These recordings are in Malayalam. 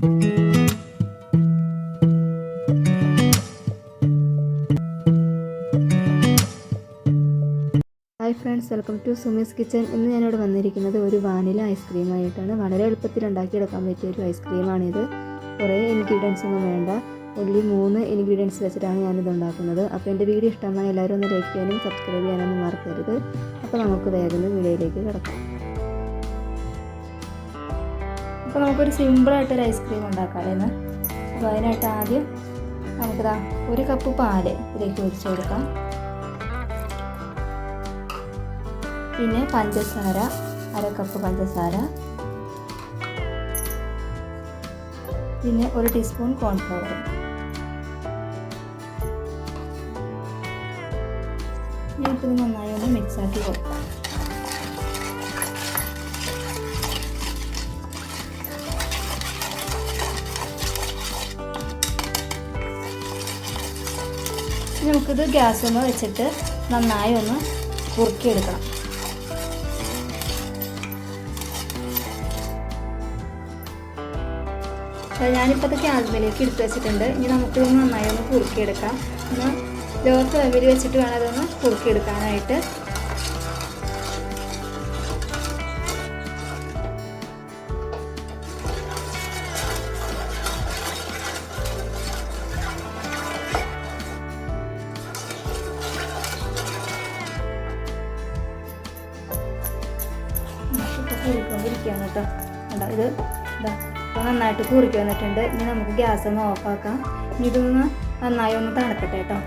Hi friends welcome to Sumi's kitchen ഇന്ന് ഞാനിവിടെ വന്നിരിക്കുന്നത് ഒരു വാനില ഐസ്ക്രീമായിട്ടാണ് വളരെ എളുപ്പത്തിൽ ഉണ്ടാക്കിയെടുക്കാൻ പറ്റിയ ഒരു ഐസ്ക്രീമാണിത് കുറേ ഇൻഗ്രീഡിയൻസ് ഒന്നും വേണ്ട. ഒള്ളി മൂന്ന് ഇൻഗ്രീഡിയൻസ് വെച്ചിട്ടാണ് ഞാനിത് ഉണ്ടാക്കുന്നത്. അപ്പോൾ എന്റെ വീഡിയോ ഇഷ്ടമായി എല്ലാവരും ഒന്ന് ലൈക്ക് ചെയ്യാനും സബ്സ്ക്രൈബ് ചെയ്യാനൊന്നും മറക്കരുത്. അപ്പോൾ നമുക്ക് വേഗം വീഡിയോയിലേക്ക് കിടക്കാം. അപ്പോൾ നമുക്കൊരു സിമ്പിളായിട്ടൊരു ഐസ്ക്രീം ഉണ്ടാക്കാമായിരുന്നു അപ്പോൾ അതിനായിട്ട് ആദ്യം നമുക്കിതാ ഒരു കപ്പ് പാൽ ഇതിലേക്ക് ഒഴിച്ചു കൊടുക്കാം. പിന്നെ പഞ്ചസാര അര കപ്പ് പഞ്ചസാര. പിന്നെ ഒരു ടീസ്പൂൺ കോൺഫ്ലവർ. നമുക്കിത് നന്നായി ഒന്ന് മിക്സ് ആക്കി കൊടുക്കാം നമുക്കിത് ഗ്യാസ് ഒന്ന് വെച്ചിട്ട് നന്നായി ഒന്ന് കുറുക്കിയെടുക്കണം. ഞാനിപ്പോൾ അത് ഗ്യാസ്മേലേക്ക് എടുത്ത് വെച്ചിട്ടുണ്ട്. ഇനി നമുക്കിത് നന്നായി ഒന്ന് കുറുക്കിയെടുക്കാം. ഒന്ന് ലോ ഫ്ലെയിമിൽ വെച്ചിട്ട് വേണം അതൊന്ന് കുറുക്കിയെടുക്കാനായിട്ട്. കുറിക്കൊണ്ടിരിക്കുകയാണ് കേട്ടോ. കണ്ടോ ഇത് ഇതാ ഇപ്പോൾ നന്നായിട്ട് കൂറിക്ക് വന്നിട്ടുണ്ട്. ഇനി നമുക്ക് ഗ്യാസ് ഒന്ന് ഓഫാക്കാം ഇനി ഇതൊന്ന് നന്നായി ഒന്ന് തണുക്കട്ടെ കേട്ടോ.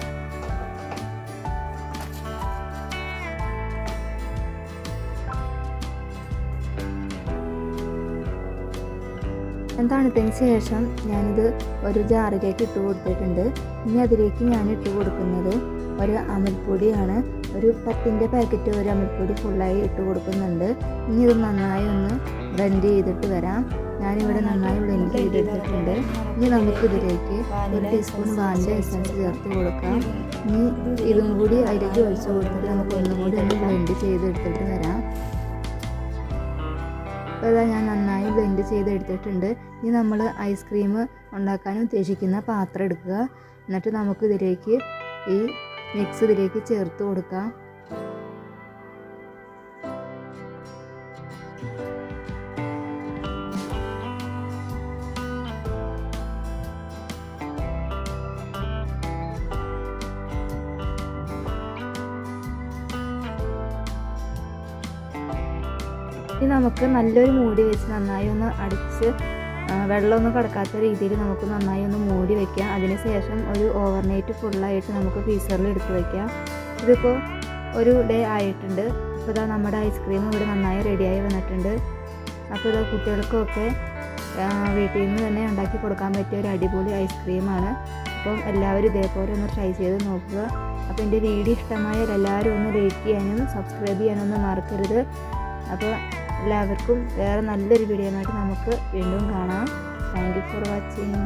തണുത്തതിന് ശേഷം ഞാനിത് ഒരു ജാറിലേക്ക് ഇട്ട് കൊടുത്തിട്ടുണ്ട്. ഇനി അതിലേക്ക് ഞാൻ ഇട്ട് കൊടുക്കുന്നത് ഒരു അമൽപ്പൊടിയാണ്. ഒരു പത്തിന്റെ പാക്കറ്റ് ഒരു അമൽപ്പൊടി ഫുള്ളായി ഇട്ട് കൊടുക്കുന്നുണ്ട്. ഇനി ഇത് നന്നായി ഒന്ന് ബ്ലെൻഡ് ചെയ്തിട്ട് വരാം. ഞാനിവിടെ നന്നായി ബ്ലെൻഡ് ചെയ്തെടുത്തിട്ടുണ്ട്. ഇനി നമുക്കിതിലേക്ക് ഒരു ടീസ്പൂൺ വാനില എസൻസ് ചേർത്ത് കൊടുക്കാം. ഇനി ഇതും കൂടി അതിലേക്ക് ഒഴിച്ചു കൊടുത്തിട്ട് നമുക്ക് ഒന്നും കൂടി ഒന്ന് ബ്ലെൻഡ് ചെയ്തെടുത്തിട്ട് വരാം. അപ്പോൾ ഇതാ ഞാൻ നന്നായി ബ്ലെൻഡ് ചെയ്തെടുത്തിട്ടുണ്ട്. ഇനി നമ്മൾ ഐസ്ക്രീം ഉണ്ടാക്കാൻ ഉദ്ദേശിക്കുന്ന പാത്രം എടുക്കുക. എന്നിട്ട് നമുക്കിതിലേക്ക് ഈ മിക്സ് ഇതിലേക്ക് ചേർത്ത് കൊടുക്കാം. ഇനി നമുക്ക് നല്ലൊരു മൂടി വെച്ച് നന്നായി ഒന്ന് അടിച്ച് വെള്ളമൊന്നും കിടക്കാത്ത രീതിയിൽ നമുക്ക് നന്നായി ഒന്ന് മൂടി വയ്ക്കാം അതിനുശേഷം ഒരു ഓവർനൈറ്റ് ഫുള്ളായിട്ട് നമുക്ക് ഫ്രീസറിൽ എടുത്ത് വയ്ക്കാം ഇതിപ്പോൾ ഒരു ഡേ ആയിട്ടുണ്ട്. അപ്പോൾ ഇതാ നമ്മുടെ ഐസ്ക്രീം ഇവിടെ നന്നായി റെഡിയായി വന്നിട്ടുണ്ട്. അപ്പോൾ ഇത് കുട്ടികൾക്കൊക്കെ വീട്ടിൽ നിന്ന് തന്നെ ഉണ്ടാക്കി കൊടുക്കാൻ പറ്റിയ ഒരു അടിപൊളി ഐസ്ക്രീമാണ് അപ്പം എല്ലാവരും ഇതേപോലെ ഒന്ന് ട്രൈ ചെയ്ത് നോക്കുക. അപ്പോൾ എന്റെ വീഡിയോ ഇഷ്ടമായാൽ എല്ലാവരും ഒന്ന് ലൈക്ക് ചെയ്യാനും സബ്സ്ക്രൈബ് ചെയ്യാനും ഒന്നും മറക്കരുത്. അപ്പോൾ എല്ലാവർക്കും വേറെ നല്ലൊരു വീഡിയോ ആയിട്ട് നമുക്ക് വീണ്ടും കാണാം. Thank you for watching